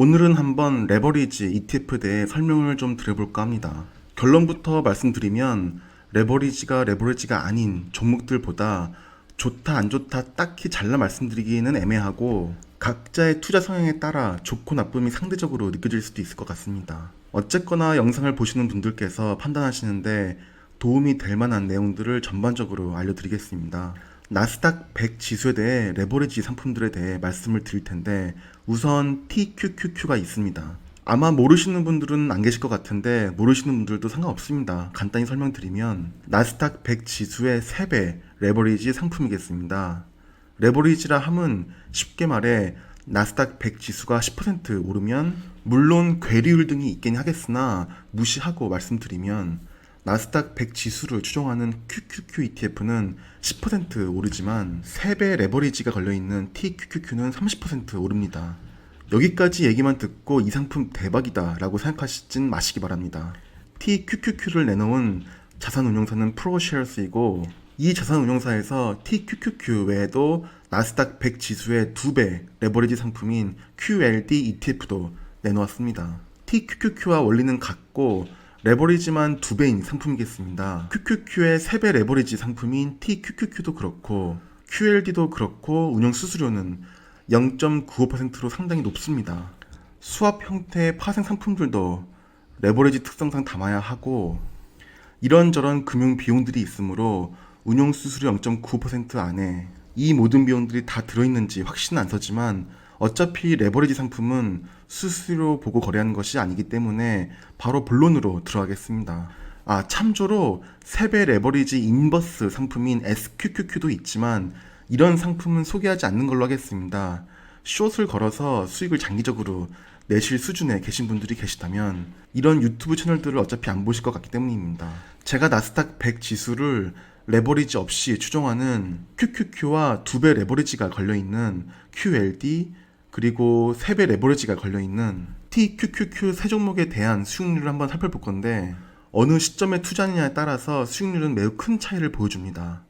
오늘은 한번 레버리지 ETF에 대해 설명을 좀 드려볼까 합니다. 결론부터 말씀드리면 레버리지가 레버리지가 아닌 종목들보다 좋다 안 좋다 딱히 잘라 말씀드리기는 애매하고 각자의 투자 성향에 따라 좋고 나쁨이 상대적으로 느껴질 수도 있을 것 같습니다. 어쨌거나 영상을 보시는 분들께서 판단하시는데 도움이 될 만한 내용들을 전반적으로 알려드리겠습니다. 나스닥 100 지수에 대해 레버리지 상품들에 대해 말씀을 드릴 텐데 우선 TQQQ가 있습니다. 아마 모르시는 분들은 안 계실 것 같은데 모르시는 분들도 상관없습니다. 간단히 설명드리면 나스닥 100 지수의 3배 레버리지 상품이겠습니다. 레버리지라 함은 쉽게 말해 나스닥 100 지수가 10% 오르면 물론 괴리율 등이 있긴 하겠으나 무시하고 말씀드리면 나스닥 100 지수를 추종하는 QQQ ETF는 10% 오르지만 3배 레버리지가 걸려있는 TQQQ는 30% 오릅니다. 여기까지 얘기만 듣고 이 상품 대박이다 라고 생각하시진 마시기 바랍니다. TQQQ를 내놓은 자산운용사는 프로쉐어스이고 이 자산운용사에서 TQQQ 외에도 나스닥 100 지수의 2배 레버리지 상품인 QLD ETF도 내놓았습니다. TQQQ와 원리는 같고 레버리지만 2배인 상품이겠습니다. QQQ의 3배 레버리지 상품인 TQQQ도 그렇고 QLD도 그렇고 운영 수수료는 0.95%로 상당히 높습니다. 수합 형태의 파생 상품들도 레버리지 특성상 담아야 하고 이런저런 금융 비용들이 있으므로 운용 수수료 0.95% 안에 이 모든 비용들이 다 들어있는지 확신은 안 서지만 어차피 레버리지 상품은 수수료 보고 거래하는 것이 아니기 때문에 바로 본론으로 들어가겠습니다. 아, 참조로 3배 레버리지 인버스 상품인 SQQQ도 있지만 이런 상품은 소개하지 않는 걸로 하겠습니다. 숏을 걸어서 수익을 장기적으로 내실 수준에 계신 분들이 계시다면 이런 유튜브 채널들을 어차피 안 보실 것 같기 때문입니다. 제가 나스닥 100 지수를 레버리지 없이 추종하는 QQQ와 2배 레버리지가 걸려있는 QLD 그리고 3배 레버리지가 걸려있는 TQQQ 세 종목에 대한 수익률을 한번 살펴볼 건데 어느 시점에 투자하느냐에 따라서 수익률은 매우 큰 차이를 보여줍니다.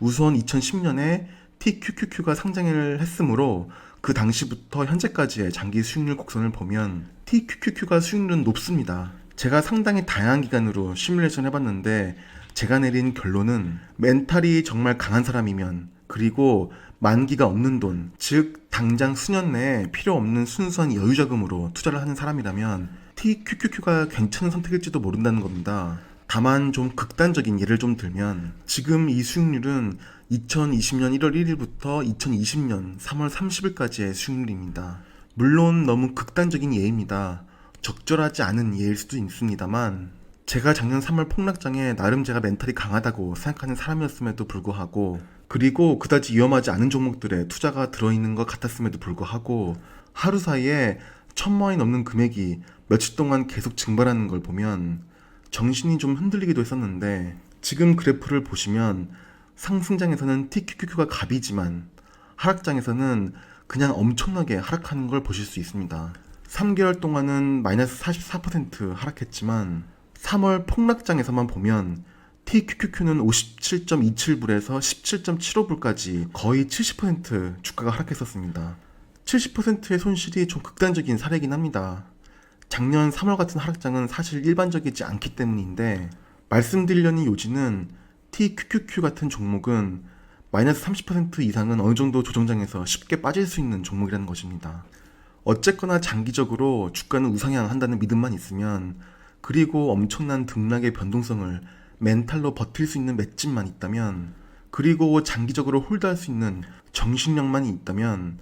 우선 2010년에 TQQQ가 상장을 했으므로 그 당시부터 현재까지의 장기 수익률 곡선을 보면 TQQQ가 수익률은 높습니다. 제가 상당히 다양한 기간으로 시뮬레이션 해봤는데 제가 내린 결론은 멘탈이 정말 강한 사람이면 그리고 만기가 없는 돈, 즉 당장 수년 내에 필요 없는 순수한 여유자금으로 투자를 하는 사람이라면 TQQQ가 괜찮은 선택일지도 모른다는 겁니다. 다만 좀 극단적인 예를 좀 들면 지금 이 수익률은 2020년 1월 1일부터 2020년 3월 30일까지의 수익률입니다. 물론 너무 극단적인 예입니다. 적절하지 않은 예일 수도 있습니다만 제가 작년 3월 폭락장에 나름 제가 멘탈이 강하다고 생각하는 사람이었음에도 불구하고 그리고 그다지 위험하지 않은 종목들에 투자가 들어있는 것 같았음에도 불구하고 하루 사이에 천만 원이 넘는 금액이 며칠 동안 계속 증발하는 걸 보면 정신이 좀 흔들리기도 했었는데 지금 그래프를 보시면 상승장에서는 TQQQ가 갑이지만 하락장에서는 그냥 엄청나게 하락하는 걸 보실 수 있습니다. 3개월 동안은 마이너스 44% 하락했지만 3월 폭락장에서만 보면 TQQQ는 57.27불에서 17.75불까지 거의 70% 주가가 하락했었습니다. 70%의 손실이 좀 극단적인 사례이긴 합니다. 작년 3월 같은 하락장은 사실 일반적이지 않기 때문인데 말씀드리려는 요지는 TQQQ 같은 종목은 마이너스 30% 이상은 어느 정도 조정장에서 쉽게 빠질 수 있는 종목이라는 것입니다. 어쨌거나 장기적으로 주가는 우상향한다는 믿음만 있으면 그리고 엄청난 등락의 변동성을 멘탈로 버틸 수 있는 맷집만 있다면 그리고 장기적으로 홀드할 수 있는 정신력만이 있다면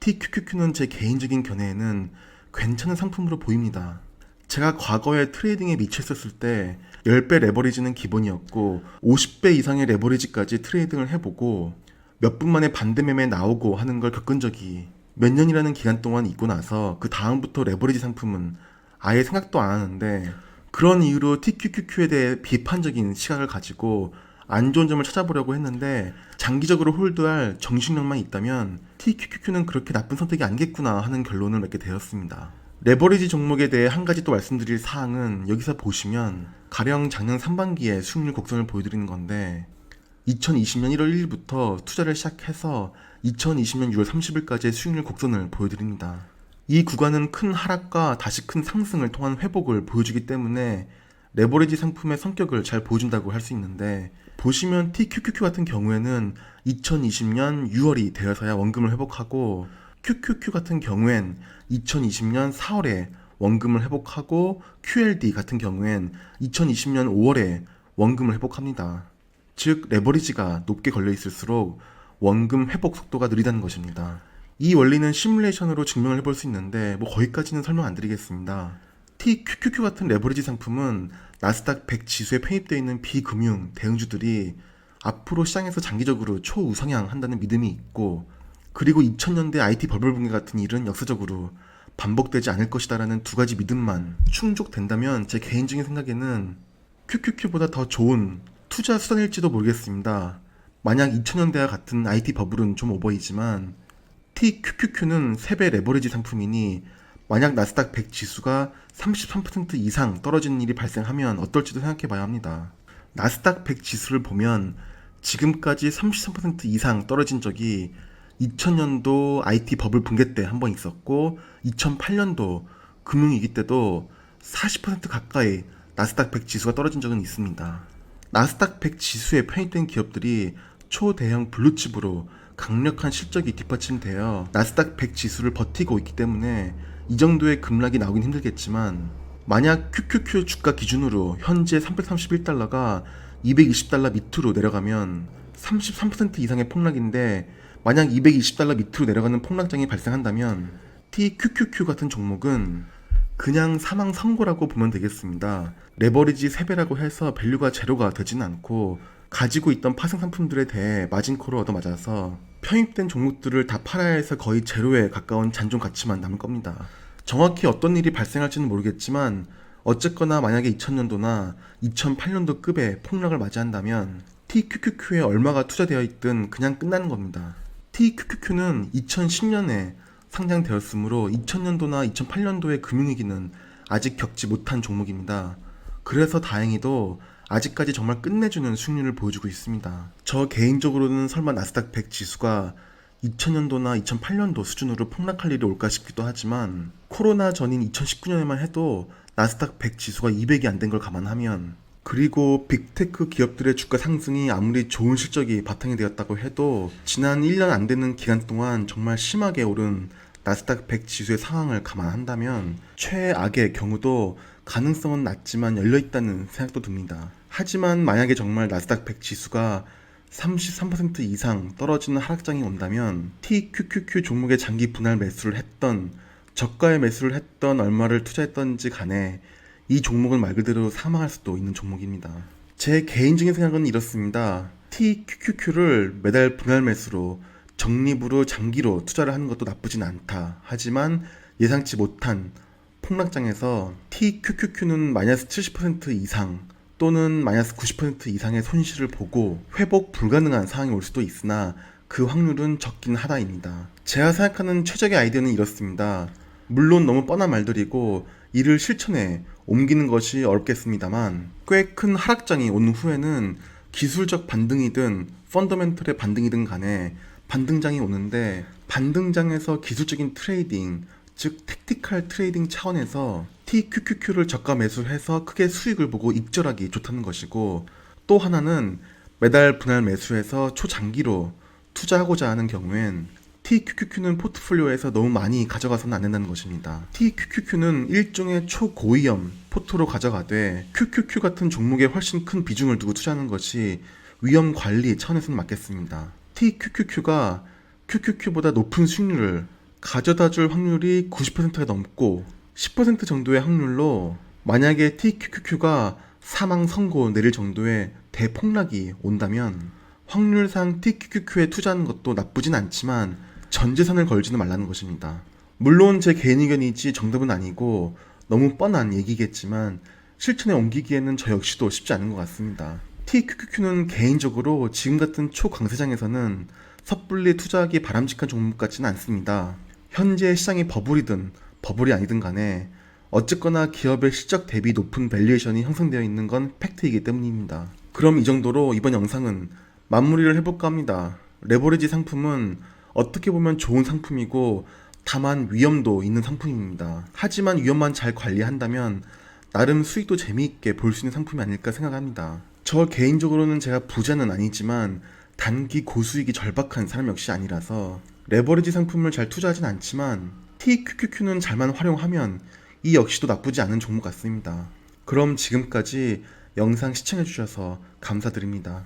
TQQQ는 제 개인적인 견해에는 괜찮은 상품으로 보입니다. 제가 과거에 트레이딩에 미쳤었을 때 10배 레버리지는 기본이었고 50배 이상의 레버리지까지 트레이딩을 해보고 몇 분 만에 반대 매매 나오고 하는 걸 겪은 적이 몇 년이라는 기간 동안 있고 나서 그 다음부터 레버리지 상품은 아예 생각도 안 하는데 그런 이유로 TQQQ에 대해 비판적인 시각을 가지고 안 좋은 점을 찾아보려고 했는데 장기적으로 홀드할 정신력만 있다면 TQQQ는 그렇게 나쁜 선택이 아니겠구나 하는 결론을 맺게 되었습니다. 레버리지 종목에 대해 한 가지 또 말씀드릴 사항은 여기서 보시면 가령 작년 상반기에 수익률 곡선을 보여드리는 건데 2020년 1월 1일부터 투자를 시작해서 2020년 6월 30일까지의 수익률 곡선을 보여드립니다. 이 구간은 큰 하락과 다시 큰 상승을 통한 회복을 보여주기 때문에 레버리지 상품의 성격을 잘 보여준다고 할 수 있는데 보시면 TQQQ 같은 경우에는 2020년 6월이 되어서야 원금을 회복하고 QQQ 같은 경우엔 2020년 4월에 원금을 회복하고 QLD 같은 경우엔 2020년 5월에 원금을 회복합니다. 즉 레버리지가 높게 걸려 있을수록 원금 회복 속도가 느리다는 것입니다. 이 원리는 시뮬레이션으로 증명을 해볼 수 있는데 뭐 거기까지는 설명 안 드리겠습니다. TQQQ 같은 레버리지 상품은 나스닥 100 지수에 편입되어 있는 비금융 대응주들이 앞으로 시장에서 장기적으로 초우상향 한다는 믿음이 있고 그리고 2000년대 IT 버블 붕괴 같은 일은 역사적으로 반복되지 않을 것이다라는 두 가지 믿음만 충족된다면 제 개인적인 생각에는 QQQ보다 더 좋은 투자 수단일지도 모르겠습니다. 만약 2000년대와 같은 IT 버블은 좀 오버이지만 TQQQ는 3배 레버리지 상품이니 만약 나스닥 100 지수가 33% 이상 떨어지는 일이 발생하면 어떨지도 생각해 봐야 합니다. 나스닥 100 지수를 보면 지금까지 33% 이상 떨어진 적이 2000년도 IT 버블 붕괴 때 한 번 있었고 2008년도 금융위기 때도 40% 가까이 나스닥 100 지수가 떨어진 적은 있습니다. 나스닥 100 지수에 편입된 기업들이 초대형 블루칩으로 강력한 실적이 뒷받침되어 나스닥 100 지수를 버티고 있기 때문에 이 정도의 급락이 나오긴 힘들겠지만 만약 QQQ 주가 기준으로 현재 331달러가 220달러 밑으로 내려가면 33% 이상의 폭락인데 만약 220달러 밑으로 내려가는 폭락장이 발생한다면 TQQQ 같은 종목은 그냥 사망 선고라고 보면 되겠습니다. 레버리지 3배라고 해서 밸류가 제로가 되지는 않고 가지고 있던 파생 상품들에 대해 마진콜을 얻어맞아서 편입된 종목들을 다 팔아야 해서 거의 제로에 가까운 잔존 가치만 남을 겁니다. 정확히 어떤 일이 발생할지는 모르겠지만 어쨌거나 만약에 2000년도나 2008년도 급의 폭락을 맞이한다면 TQQQ에 얼마가 투자되어 있든 그냥 끝나는 겁니다. TQQQ는 2010년에 상장되었으므로 2000년도나 2008년도의 금융위기는 아직 겪지 못한 종목입니다. 그래서 다행히도 아직까지 정말 끝내주는 수익률을 보여주고 있습니다. 저 개인적으로는 설마 나스닥 100 지수가 2000년도나 2008년도 수준으로 폭락할 일이 올까 싶기도 하지만 코로나 전인 2019년에만 해도 나스닥 100 지수가 200이 안 된 걸 감안하면 그리고 빅테크 기업들의 주가 상승이 아무리 좋은 실적이 바탕이 되었다고 해도 지난 1년 안 되는 기간 동안 정말 심하게 오른 나스닥 100 지수의 상황을 감안한다면 최악의 경우도 가능성은 낮지만 열려 있다는 생각도 듭니다. 하지만 만약에 정말 나스닥 100 지수가 33% 이상 떨어지는 하락장이 온다면 TQQQ 종목의 장기 분할 매수를 했던 저가의 매수를 했던 얼마를 투자했던지 간에 이 종목은 말 그대로 사망할 수도 있는 종목입니다. 제 개인적인 생각은 이렇습니다. TQQQ를 매달 분할 매수로 적립으로 장기로 투자를 하는 것도 나쁘진 않다. 하지만 예상치 못한 폭락장에서 TQQQ는 마이너스 70% 이상 또는 마이너스 90% 이상의 손실을 보고 회복 불가능한 상황이 올 수도 있으나 그 확률은 적긴 하다입니다. 제가 생각하는 최적의 아이디어는 이렇습니다. 물론 너무 뻔한 말들이고 이를 실천에 옮기는 것이 어렵겠습니다만 꽤 큰 하락장이 온 후에는 기술적 반등이든 펀더멘털의 반등이든 간에 반등장이 오는데 반등장에서 기술적인 트레이딩 즉 택티칼 트레이딩 차원에서 TQQQ를 저가 매수해서 크게 수익을 보고 입절하기 좋다는 것이고 또 하나는 매달 분할 매수해서 초장기로 투자하고자 하는 경우엔 TQQQ는 포트폴리오에서 너무 많이 가져가서는 안 된다는 것입니다. TQQQ는 일종의 초고위험 포트로 가져가되 QQQ 같은 종목에 훨씬 큰 비중을 두고 투자하는 것이 위험 관리 차원에서는 맞겠습니다. TQQQ가 QQQ보다 높은 수익률을 가져다 줄 확률이 90%가 넘고 10% 정도의 확률로 만약에 TQQQ가 사망 선고 내릴 정도의 대폭락이 온다면 확률상 TQQQ에 투자하는 것도 나쁘진 않지만 전 재산을 걸지는 말라는 것입니다. 물론 제 개인 의견이지 정답은 아니고 너무 뻔한 얘기겠지만 실천에 옮기기에는 저 역시도 쉽지 않은 것 같습니다. TQQQ는 개인적으로 지금 같은 초강세장에서는 섣불리 투자하기 바람직한 종목 같지는 않습니다. 현재 시장이 버블이든 버블이 아니든 간에 어쨌거나 기업의 실적 대비 높은 밸류에이션이 형성되어 있는 건 팩트이기 때문입니다. 그럼 이 정도로 이번 영상은 마무리를 해볼까 합니다. 레버리지 상품은 어떻게 보면 좋은 상품이고 다만 위험도 있는 상품입니다. 하지만 위험만 잘 관리한다면 나름 수익도 재미있게 볼 수 있는 상품이 아닐까 생각합니다. 저 개인적으로는 제가 부자는 아니지만 단기 고수익이 절박한 사람 역시 아니라서 레버리지 상품을 잘 투자하진 않지만 TQQQ는 잘만 활용하면 이 역시도 나쁘지 않은 종목 같습니다. 그럼 지금까지 영상 시청해주셔서 감사드립니다.